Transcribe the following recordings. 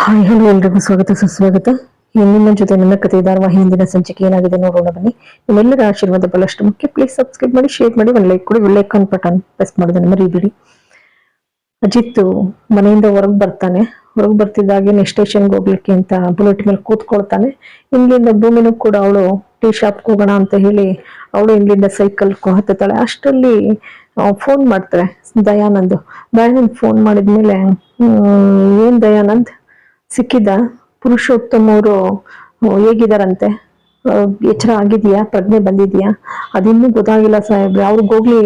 Hi, hello ಎಲ್ರಿಗೂ ಸ್ವಾಗತ, ಸುಸ್ವಾಗತ. ನಿಮ್ಮ ಜೊತೆ ನನ್ನ ಕತೆ ಧಾರವಾಹಿ ಹಿಂದಿನ ಸಂಚಿಕೆ ಏನಾಗಿದೆ ನೋಡೋಣ ಬನ್ನಿ. ನಿಮ್ಮೆಲ್ಲರ ಆಶೀರ್ವಾದ ಬಹಳಷ್ಟು ಮುಖ್ಯ. ಪ್ಲೀಸ್ ಸಬ್ಸ್ಕ್ರೈಬ್ ಮಾಡಿ ಶೇರ್ ಮಾಡಿ, ಒಂದು ಲೈಕ್ ಕೊಡಿ. ಒಂದು ಲೈಕ್ ಬಟನ್ ಪ್ರೆಸ್ ಮಾಡೋದನ್ನ ಮರಿಬೇಡಿ. ಅಜಿತ್ ಮನೆಯಿಂದ ಹೊರಗೆ ಬರ್ತಾನೆ. ಹೊರಗೆ ಬರ್ತಿದ್ದಾಗೆ ಸ್ಟೇಷನ್ಗೆ ಹೋಗ್ಲಿಕ್ಕೆ ಅಂತ ಬುಲೆಟ್ ಮೇಲೆ ಕೂತ್ಕೊಳ್ತಾನೆ. ಇಲ್ಲಿಂದ ಭೂಮಿನೂ ಕೂಡ ಅವಳು ಟೀ ಶಾಪ್ಗೆ ಹೋಗೋಣ ಅಂತ ಹೇಳಿ ಅವಳು ಇಲ್ಲಿಂದ ಸೈಕಲ್ ಹತ್ತುತ್ತಾಳೆ. ಅಷ್ಟರಲ್ಲಿ ಫೋನ್ ಮಾಡ್ತಾರೆ ದಯಾನಂದ್. ದಯಾನಂದ್ ಫೋನ್ ಮಾಡಿದ್ಮೇಲೆ ಏನ್ ದಯಾನಂದ್? ಸಿಕ್ಕಿದ್ದ ಪುರುಷೋತ್ತಮ್ ಅವರು ಹೇಗಿದಾರಂತೆ? ಎಚ್ಚರ ಆಗಿದೆಯಾ ಪ್ರಜ್ಞೆ ಬಂದಿದ್ಯಾ ಅದಿನ್ನೂ ಗೊತ್ತಾಗಿಲ್ಲ ಸಾಹೇಬ್ರೆ. ಅವ್ರಿಗೋಗ್ಲಿ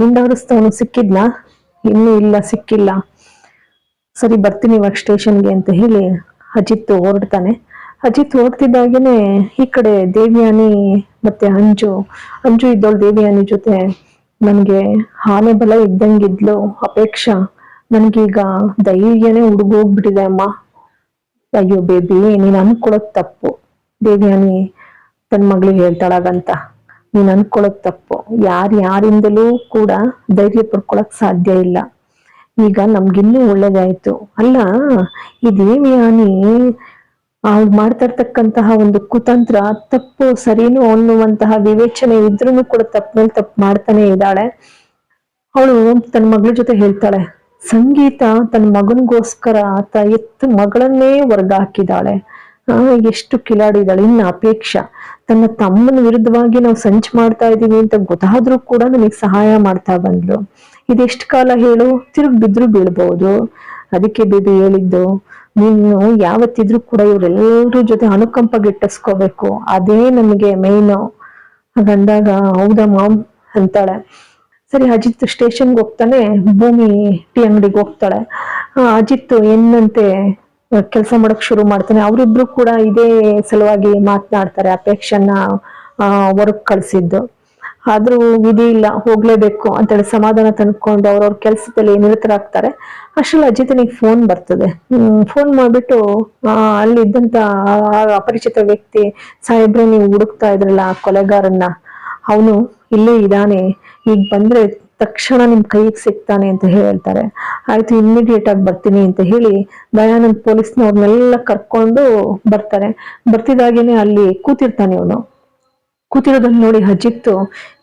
ಗುಂಡಾರಿಸ್ತವನು ಸಿಕ್ಕಿದ್ನಾ? ಇನ್ನೂ ಇಲ್ಲ, ಸಿಕ್ಕಿಲ್ಲ. ಸರಿ, ಬರ್ತೀನಿ ಇವಾಗ ಸ್ಟೇಷನ್ಗೆ ಅಂತ ಹೇಳಿ ಅಜಿತ್ ಹೊರಡ್ತಾನೆ. ಅಜಿತ್ ಹೊರಡ್ತಿದ್ದಾಗೇನೆ ಈ ಕಡೆ ದೇವಿಯಾನಿ ಮತ್ತೆ ಅಂಜು. ಅಂಜು ಇದ್ದವಳು ದೇವಿಯಾನಿ ಜೊತೆ ನನಗೆ ಆನೆ ಬಲ ಇದ್ದಂಗಿದ್ಲು, ಅಪೇಕ್ಷಾ. ನನಗೀಗ ಧೈರ್ಯನೇ ಹುಡುಗೋಗ್ಬಿಟ್ಟಿದೆ ಅಮ್ಮ. ಅಯ್ಯೋ, ಬೇಬಿ, ನೀನ್ ಅನ್ಕೊಳ್ಳೋದ್ ತಪ್ಪು. ದೇವ್ಯಾನಿ ತನ್ನ ಮಗಳಿಗೆ ಹೇಳ್ತಾಳಾಗಂತ. ನೀನ್ ಅನ್ಕೊಳ್ಳೋದ್ ತಪ್ಪು. ಯಾರ್ ಯಾರಿಂದಲೂ ಕೂಡ ಧೈರ್ಯ ಪಡ್ಕೊಳಕ್ ಸಾಧ್ಯ ಇಲ್ಲ. ಈಗ ನಮ್ಗಿನ್ನೂ ಒಳ್ಳೇದಾಯ್ತು. ಅಲ್ಲ ಈ ದೇವಿಯಾನಿ ಅವ್ಳು ಮಾಡ್ತಾ ಇರ್ತಕ್ಕಂತಹ ಒಂದು ಕುತಂತ್ರ ತಪ್ಪು, ಸರಿನೂ ಅನ್ನುವಂತಹ ವಿವೇಚನೆ ಇದ್ರೂ ಕೂಡ ತಪ್ಪ ಮೇಲೆ ತಪ್ಪು ಮಾಡ್ತಾನೆ ಇದ್ದಾಳೆ. ಅವಳು ತನ್ನ ಮಗಳ ಜೊತೆ ಹೇಳ್ತಾಳೆ. ಸಂಗೀತ ತನ್ನ ಮಗನಿಗೋಸ್ಕರ ಆತ ಎತ್ತು ಮಗಳನ್ನೇ ವರ್ಗ ಹಾಕಿದಾಳೆ ಆ, ಎಷ್ಟು ಕಿಲಾಡಿದಾಳೆ ಇನ್ನು ಅಪೇಕ್ಷಾ. ತನ್ನ ತಮ್ಮನ ವಿರುದ್ಧವಾಗಿ ನಾವು ಸಂಚು ಮಾಡ್ತಾ ಇದ್ದೀವಿ ಅಂತ ಗೊತ್ತಾದ್ರೂ ಕೂಡ ನನಗೆ ಸಹಾಯ ಮಾಡ್ತಾ ಬಂದ್ಲು. ಇದೆಷ್ಟು ಕಾಲ ಹೇಳು? ತಿರುಗ್ ಬಿದ್ರು ಬೀಳ್ಬಹುದು ಅದಕ್ಕೆ ಬೇಬಿ ಹೇಳಿದ್ದು, ನೀನು ಯಾವತ್ತಿದ್ರೂ ಕೂಡ ಇವರೆಲ್ಲರ ಜೊತೆ ಅನುಕಂಪ ಗಿಟ್ಟಿಸ್ಕೋಬೇಕು ಅದೇ ನಮಗೆ ಮೇಯ್ನು ಹಾಗಂದಾಗ, ಹೌದಾ ಮಾಮ್? ಅಂತಾಳೆ. ಸರಿ, ಅಜಿತ್ ಸ್ಟೇಷನ್ಗೆ ಹೋಗ್ತಾನೆ, ಭೂಮಿ ಟೀ ಅಂಗಡಿಗೆ ಹೋಗ್ತಾಳೆ. ಅಜಿತ್ ಎನ್ನಂತೆ ಕೆಲಸ ಮಾಡಕ್ ಶುರು ಮಾಡ್ತಾನೆ. ಅವರಿಬ್ರು ಕೂಡ ಇದೇ ಸಲುವಾಗಿ ಮಾತನಾಡ್ತಾರೆ ಅಪೇಕ್ಷನ್ನ ವರ್ಕ್ ಕಳ್ಸಿದ್ದು. ಆದ್ರೂ ವಿಧಿ ಇಲ್ಲ, ಹೋಗ್ಲೇಬೇಕು ಅಂತೇಳಿ ಸಮಾಧಾನ ತಂದ್ಕೊಂಡು ಅವ್ರವ್ರ ಕೆಲಸದಲ್ಲಿ ನಿರತರಾಗ್ತಾರೆ. ಅಷ್ಟ್ರಲ್ಲಿ ಅಜಿತನಿಗೆ ಫೋನ್ ಬರ್ತದೆ. ಫೋನ್ ಮಾಡ್ಬಿಟ್ಟು ಅಲ್ಲಿದ್ದಂತ ಅಪರಿಚಿತ ವ್ಯಕ್ತಿ, ಸಾಹೇಬ್ರೆ, ನೀವು ಹುಡುಕ್ತಾ ಇದ್ರಲ್ಲ ಕೊಲೆಗಾರನ್ನ? ಅವನು ಇಲ್ಲೇ ಇದ್ದಾನೆ ಈಗ ಬಂದ್ರೆ ತಕ್ಷಣ ನಿಮ್ ಕೈಗೆ ಸಿಗ್ತಾನೆ ಅಂತ ಹೇಳ್ತಾರೆ. ಆಯ್ತು ಇಮಿಡಿಯೇಟ್ ಆಗಿ ಬರ್ತೀನಿ ಅಂತ ಹೇಳಿ ದಯಾನಂದ್ ಪೊಲೀಸ್ನವ್ರನ್ನೆಲ್ಲ ಕರ್ಕೊಂಡು ಬರ್ತಾರೆ. ಬರ್ತಿದಾಗೇನೆ ಅಲ್ಲಿ ಕೂತಿರ್ತಾನೆ ಅವನು ಕೂತಿರೋದನ್ನ ನೋಡಿ ಅಜಿತ್ತು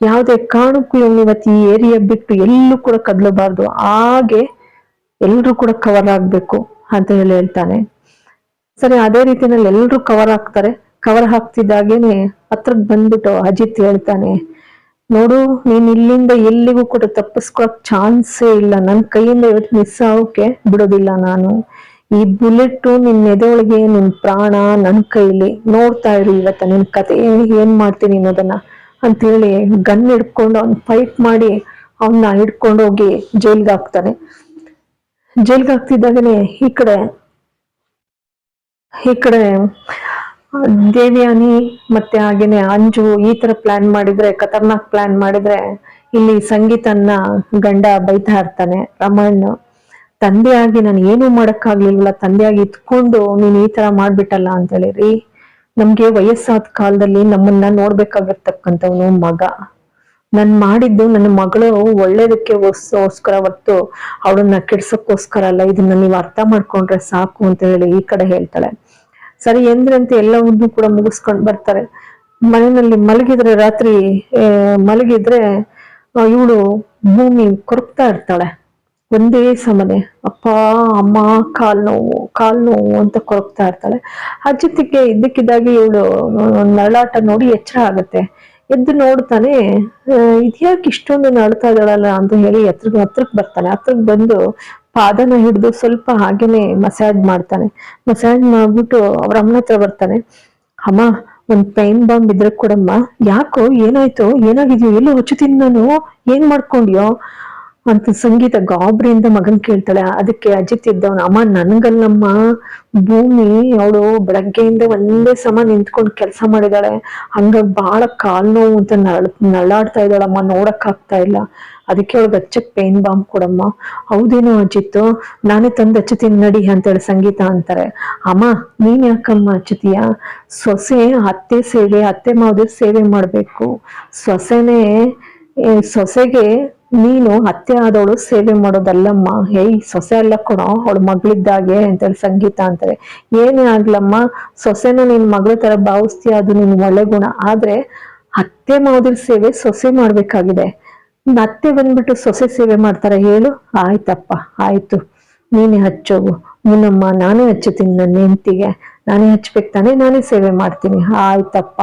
ಯಾವುದೇ ಕಾರಣಕ್ಕೂ ಇವನು ಇವತ್ತು ಈ ಏರಿಯಾ ಬಿಟ್ಟು ಎಲ್ಲೂ ಕೂಡ ಕದಲಬಾರ್ದು. ಹಾಗೆ ಎಲ್ರೂ ಕೂಡ ಕವರ್ ಆಗ್ಬೇಕು ಅಂತ ಹೇಳಿ ಹೇಳ್ತಾನೆ. ಸರಿ, ಅದೇ ರೀತಿನಲ್ಲಿ ಎಲ್ರೂ ಕವರ್ ಆಗ್ತಾರೆ. ಕವರ್ ಹಾಕ್ತಿದ್ದಾಗೇನೆ ಹತ್ರಕ್ ಬಂದ್ಬಿಟ್ಟು ಅಜಿತ್ ಹೇಳ್ತಾನೆ ನೋಡು, ನೀನ್ ಇಲ್ಲಿಂದ ಎಲ್ಲಿಗೂ ಕೂಡ ತಪ್ಪಿಸ್ಕೊಳಕ್ ಚಾನ್ಸೇ ಇಲ್ಲ. ನನ್ ಕೈಯಿಂದ ಇವತ್ತು ಮಿಸ್ ಆಗೋಕೆ ಬಿಡೋದಿಲ್ಲ ನಾನು. ಈ ಬುಲೆಟ್ ನಿನ್ ಎದೆಯೊಳಗೆ ನಿನ್ ಪ್ರಾಣ ನನ್ ಕೈಲಿ. ನೋಡ್ತಾ ಇರು ಇವತ್ತ ನಿನ್ ಕತೆ, ಏನ್ ಮಾಡ್ತೀನಿ ಅನ್ನೋದನ್ನ ಅಂತೇಳಿ ಗನ್ ಹಿಡ್ಕೊಂಡು ಅವ್ನ್ ಫೈಟ್ ಮಾಡಿ ಅವನ್ನ ಹಿಡ್ಕೊಂಡು ಹೋಗಿ ಜೈಲ್ಗೆ ಹಾಕ್ತಾನೆ. ಜೈಲ್ಗೆ ಹಾಕ್ತಿದ್ದಾಗನೆ ಈ ಕಡೆ ಈ ಕಡೆ ದೇವ್ಯಾನಿ ಮತ್ತೆ ಹಾಗೇನೆ ಅಂಜು ಈ ತರ ಪ್ಲಾನ್ ಮಾಡಿದ್ರೆ, ಖತರ್ನಾಕ್ ಪ್ಲಾನ್ ಮಾಡಿದ್ರೆ ಇಲ್ಲಿ ಸಂಗೀತನ್ನ ಗಂಡ ಬೈತಾ ಇರ್ತಾನೆ, ರಮಣ್. ತಂದೆಯಾಗಿ ನಾನು ಏನೂ ಮಾಡಕ್ಕಾಗ್ಲಿಲ್ವಲ್ಲ ತಂದೆಯಾಗಿ ಇತ್ಕೊಂಡು ನೀನ್ ಈ ತರ ಮಾಡ್ಬಿಟ್ಟಲ್ಲ ಅಂತ ಹೇಳಿರಿ ನಮ್ಗೆ ವಯಸ್ಸಾದ ಕಾಲದಲ್ಲಿ ನಮ್ಮನ್ನ ನೋಡ್ಬೇಕಾಗಿರ್ತಕ್ಕಂಥವ್ನು ಮಗ. ನನ್ ಮಾಡಿದ್ದು ನನ್ನ ಮಗಳು ಒಳ್ಳೇದಕ್ಕೆ ಓಸ್ಕರ ಹೊತ್ತು ಅವಳನ್ನ ಕೆಡ್ಸಕ್ಕೋಸ್ಕರ ಅಲ್ಲ, ಇದನ್ನ ನೀವು ಅರ್ಥ ಮಾಡ್ಕೊಂಡ್ರೆ ಸಾಕು ಅಂತ ಹೇಳಿ ಈ ಕಡೆ ಹೇಳ್ತಾಳೆ. ಸರಿ ಎಂದ್ರಂತೆ ಎಲ್ಲವನ್ನೂ ಕೂಡ ಮುಗಿಸ್ಕೊಂಡು ಬರ್ತಾರೆ. ಮನೆಯಲ್ಲಿ ಮಲಗಿದ್ರೆ ರಾತ್ರಿ ಮಲಗಿದ್ರೆ ಇವಳು ಭೂಮಿ ಕೊರಗ್ತಾ ಇರ್ತಾಳೆ. ಒಂದೇ ಸಮನೆ, ಅಪ್ಪ, ಅಮ್ಮ, ಕಾಲ್ ನೋವು ಕಾಲ್ ನೋವು ಅಂತ ಕೊರಕ್ತಾ ಇರ್ತಾಳೆ. ಅಜಿತಿಗೆ ಇದ್ದಕ್ಕಿದ್ದಾಗಿ ಇವಳು ನರಳಾಟ ನೋಡಿ ಎಚ್ಚರ ಆಗುತ್ತೆ. ಎದ್ದು ನೋಡ್ತಾನೆ ಇದ್ಯಾಕೆ ಇಷ್ಟೊಂದು ನಡ್ತಾ ಇದ್ದಾಳಲ್ಲ ಅಂತ ಹೇಳಿ ಹತ್ರ ಹತ್ರಕ್ಕೆ ಬರ್ತಾನೆ ಹತ್ರಕ್ಕೆ ಬಂದು ಪಾದನ ಹಿಡಿದು ಸ್ವಲ್ಪ ಹಾಗೇನೆ ಮಸಾಜ್ ಮಾಡ್ತಾನೆ. ಮಸಾಜ್ ಮಾಡ್ಬಿಟ್ಟು ಅವ್ರ ಅಮ್ಮನ ಹತ್ರ ಬರ್ತಾನೆ. ಅಮ್ಮ, ಒಂದ್ ಪೈನ್ ಬಾಂಬ್ ಇದ್ರೆ ಕೊಡಮ್ಮ. ಯಾಕೋ ಏನಾಯ್ತು? ಏನಾಗಿದ್ಯೋ? ಎಲ್ಲೋ ಹಚ್ಚುತ್ತೀನಿ ನಾನು ಏನ್ ಮಾಡ್ಕೊಂಡ್ಯೋ? ಅಂತ ಸಂಗೀತ ಗಾಬರಿಯಿಂದ ಮಗನ್ ಕೇಳ್ತಾಳೆ, ಅದಕ್ಕೆ ಅಜಿತ್ ಇದ್ದವನು, ಅಮ್ಮ ನನ್ಗಲ್ಲಮ್ಮ, ಭೂಮಿ ಅವಳು ಬೆಳಗ್ಗೆಯಿಂದ ಒಂದೇ ಸಮ ನಿಂತ್ಕೊಂಡು ಕೆಲಸ ಮಾಡಿದಾಳೆ ಹಂಗಾಗಿ ಬಹಳ ಕಾಲ್ ನೋವು ಅಂತ ನಳ, ನಳ್ಳಾಡ್ತಾ ಇದ್ದಾಳಮ್ಮ, ನೋಡಕ್ ಆಗ್ತಾ ಇಲ್ಲ. ಅದಕ್ಕೆ ಅವಳಿಗೆ ಹಚ್ಚಕ್ ಪೇನ್ ಬಾಂಬ್ ಕೊಡಮ್ಮ. ಹೌದೇನೋ ಅಜಿತ್ತು ನಾನೇ ತಂದು ಹಚ್ಚುತ್ತೀನಿ ನಡಿ ಅಂತೇಳಿ ಸಂಗೀತ ಅಂತಾರೆ. ಅಮ್ಮ, ನೀನ್ ಯಾಕಮ್ಮ ಹಚ್ಚುತ್ತೀಯ ಸೊಸೆ, ಅತ್ತೆ ಸೇವೆ, ಅತ್ತೆ ಮಾವದ ಸೇವೆ ಮಾಡ್ಬೇಕು. ಸೊಸೆನೇ ಸೊಸೆಗೆ ನೀನು ಹತ್ಯೆ ಆದವಳು, ಸೇವೆ ಮಾಡೋದಲ್ಲಮ್ಮ. ಹೇಯ್, ಸೊಸೆ ಅಲ್ಲ ಕೊಡೋ ಅವಳು ಮಗಳಿದ್ದಾಗೆ ಅಂತೇಳಿ ಸಂಗೀತ ಅಂತಾರೆ. ಏನೇ ಆಗ್ಲಮ್ಮ, ಸೊಸೆನ ನಿನ್ ಮಗಳ ತರ ಭಾವಿಸ್ತೀಯ, ಅದು ನಿನ್ ಒಳ್ಳೆ ಗುಣ. ಆದ್ರೆ ಹತ್ಯೆ ಮಾಡೋದ್ರ ಸೇವೆ ಸೊಸೆ ಮಾಡ್ಬೇಕಾಗಿದೆ. ಮತ್ತೆ ಬಂದ್ಬಿಟ್ಟು ಸೊಸೆ ಸೇವೆ ಮಾಡ್ತಾರೆ, ಹೇಳು. ಆಯ್ತಪ್ಪ, ಆಯ್ತು. ನೀನೇ ಹಚ್ಚೋಗು. ನಿನ್ನಮ್ಮ ನಾನೇ ಹಚ್ಚುತ್ತೀನಿ ನನ್ನ ಹೆಂಡತಿಗೆ. ನಾನೇ ಹಚ್ಬೇಕು ತಾನೆ, ನಾನೇ ಸೇವೆ ಮಾಡ್ತೀನಿ. ಆಯ್ತಪ್ಪ.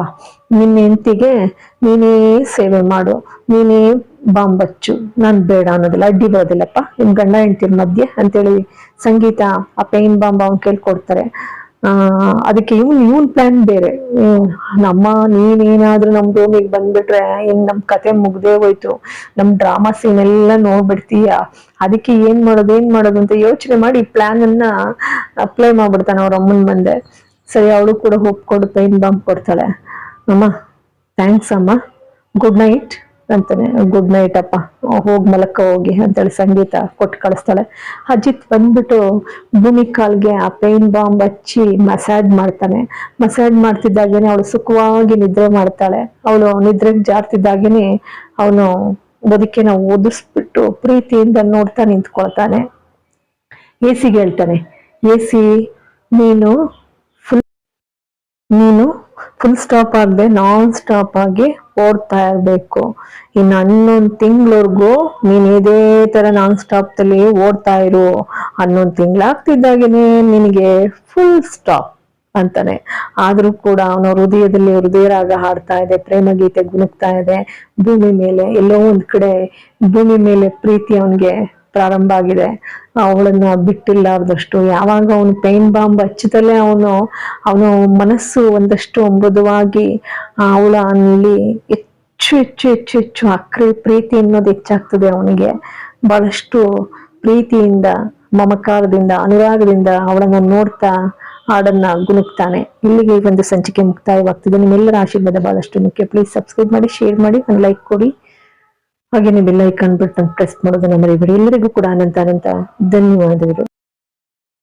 ನಿನ್ನ ಹೆಂಡತಿಗೆ ನೀನೇ ಸೇವೆ ಮಾಡು. ನೀನೇ ಬಾಂಬ್ ಹಚ್ಚು ನಾನ್ ಬೇಡ ಅನ್ನೋದಿಲ್ಲ, ಅಡ್ಡಿ ಬರೋದಿಲ್ಲಪ್ಪ. ನಿಮ್ ಗಂಡ ಹೆಂಡ್ತಿರ್ ಮಧ್ಯೆ ಅಂತೇಳಿ ಸಂಗೀತ, ಆ ಪೇನ್ ಬಾಂಬ್ ಅವ್ನ್ ಕೇಳ್ಕೊಡ್ತಾರೆ ಅದಕ್ಕೆ ಇವ್ನ್, ಇವನ್ ಪ್ಲಾನ್ ಬೇರೆ. ನಮ್ಮ ನೀನೇನಾದ್ರೂ ನಮ್ ರೂಮಿಗೆ ಬಂದ್ಬಿಟ್ರೆ ಇನ್ ನಮ್ ಕತೆ ಮುಗ್ದೇ ಹೋಯ್ತು. ನಮ್ ಡ್ರಾಮಾ ಸೀನ್ ಎಲ್ಲ ನೋಡ್ಬಿಡ್ತೀಯ. ಅದಕ್ಕೆ ಏನ್ ಮಾಡೋದು ಏನ್ ಮಾಡೋದು ಅಂತ ಯೋಚನೆ ಮಾಡಿ ಪ್ಲಾನ್ ಅನ್ನ ಅಪ್ಲೈ ಮಾಡ್ಬಿಡ್ತಾನೆ ಅವ್ರ ಅಮ್ಮನ್ ಮುಂದೆ. ಸರಿ, ಅವಳು ಕೂಡ ಒಪ್ಕೊಂಡು ಪೈನ್ ಬಾಂಬ್ ಕೊಡ್ತಾಳೆ. ಅಮ್ಮ ಥ್ಯಾಂಕ್ಸ್ ಅಮ್ಮ. ಗುಡ್ ನೈಟ್ ಅಂತಾನೆ ಗುಡ್ ನೈಟ್ ಅಪ್ಪ, ಹೋಗಿ ಮಲಕ್ಕ, ಹೋಗಿ, ಅಂತೇಳಿ ಸಂಗೀತ ಕೊಟ್ಟು ಕಳಿಸ್ತಾಳೆ. ಅಜಿತ್ ಬಂದ್ಬಿಟ್ಟು ಭೂಮಿ ಕಾಲ್ಗೆ ಆ ಪೇನ್ ಬಾಂಬ್ ಹಚ್ಚಿ ಮಸಾಜ್ ಮಾಡ್ತಾನೆ. ಮಸಾಜ್ ಮಾಡ್ತಿದ್ದಾಗೇನೆ ಅವಳು ಸುಖವಾಗಿ ನಿದ್ರೆ ಮಾಡ್ತಾಳೆ. ಅವಳು ನಿದ್ರೆಗೆ ಜಾರ್ತಿದ್ದಾಗೇನೆ ಅವನು ಬದುಕಿನ ಓದಿಸ್ಬಿಟ್ಟು ಪ್ರೀತಿಯಿಂದ ನೋಡ್ತಾ ನಿಂತ್ಕೊಳ್ತಾನೆ. ಎ ಸಿಗೆ ಹೇಳ್ತಾನೆ ಎ ಸಿ ನೀನು ಫುಲ್ ನೀನು ಫುಲ್ ಸ್ಟಾಪ್ ಆಗದೆ ನಾನ್ ಸ್ಟಾಪ್ ಆಗಿ ಓಡ್ತಾ ಇರ್ಬೇಕು. ಇನ್ನು ಹನ್ನೊಂದು ತಿಂಗಳವರೆಗೂ ನೀನ್ ಇದೇ ತರ ನಾನ್ ಸ್ಟಾಪ್ ದಲ್ಲಿ ಓಡ್ತಾ ಇರು. ಹನ್ನೊಂದು ತಿಂಗಳಾಗ್ತಿದ್ದಾಗೇನೆ ನಿನಗೆ ಫುಲ್ ಸ್ಟಾಪ್ ಅಂತಾನೆ. ಆದ್ರೂ ಕೂಡ ಅವನ ಹೃದಯದಲ್ಲಿ ಹೃದಯರಾಗ ಹಾಡ್ತಾ ಇದೆ ಪ್ರೇಮ ಗೀತೆ ಗುಣಗ್ತಾ ಇದೆ. ಭೂಮಿ ಮೇಲೆ ಎಲ್ಲೋ ಒಂದ್ ಕಡೆ ಭೂಮಿ ಮೇಲೆ ಪ್ರೀತಿ ಅವನಿಗೆ ಪ್ರಾರಂಭ ಆಗಿದೆ. ಅವಳನ್ನ ಬಿಟ್ಟಿಲ್ಲಾರ್ದಷ್ಟು, ಯಾವಾಗ ಅವನು ಪೇನ್ ಬಾಂಬ್ ಹಚ್ಚಿದಲ್ಲೇ ಅವನು ಅವನು ಮನಸ್ಸು ಒಂದಷ್ಟು ಮೃದುವಾಗಿ ಅವಳ ಅಲ್ಲಿ ಹೆಚ್ಚು ಹೆಚ್ಚು ಹೆಚ್ಚು ಹೆಚ್ಚು ಅಕ್ರಿ ಪ್ರೀತಿ ಅನ್ನೋದು ಹೆಚ್ಚಾಗ್ತದೆ ಅವನಿಗೆ. ಬಹಳಷ್ಟು ಪ್ರೀತಿಯಿಂದ, ಮಮಕಾರದಿಂದ, ಅನುರಾಗದಿಂದ ಅವಳನ್ನ ನೋಡ್ತಾ ಹಾಡನ್ನ ಗುಣುಕ್ತಾನೆ ಇಲ್ಲಿಗೆ ಒಂದು ಸಂಚಿಕೆ ಮುಕ್ತಾಯವಾಗ್ತದೆ. ನಿಮ್ಮೆಲ್ಲರ ಆಶೀರ್ವಾದ ಬಹಳಷ್ಟು ಮುಖ್ಯ. ಪ್ಲೀಸ್ ಸಬ್ಸ್ಕ್ರೈಬ್ ಮಾಡಿ ಶೇರ್ ಮಾಡಿ, ಒಂದು ಲೈಕ್ ಕೊಡಿ. ಹಾಗೆ ಬೆಲ್ ಐಕಾನ್ ಬಟನ್ ಪ್ರೆಸ್ ಮಾಡೋದನ್ನ ಮರಿಬೇಡಿ. ಎಲ್ಲರಿಗೂ ಕೂಡ ಅನಂತ ಅನಂತ ಧನ್ಯವಾದಗಳು.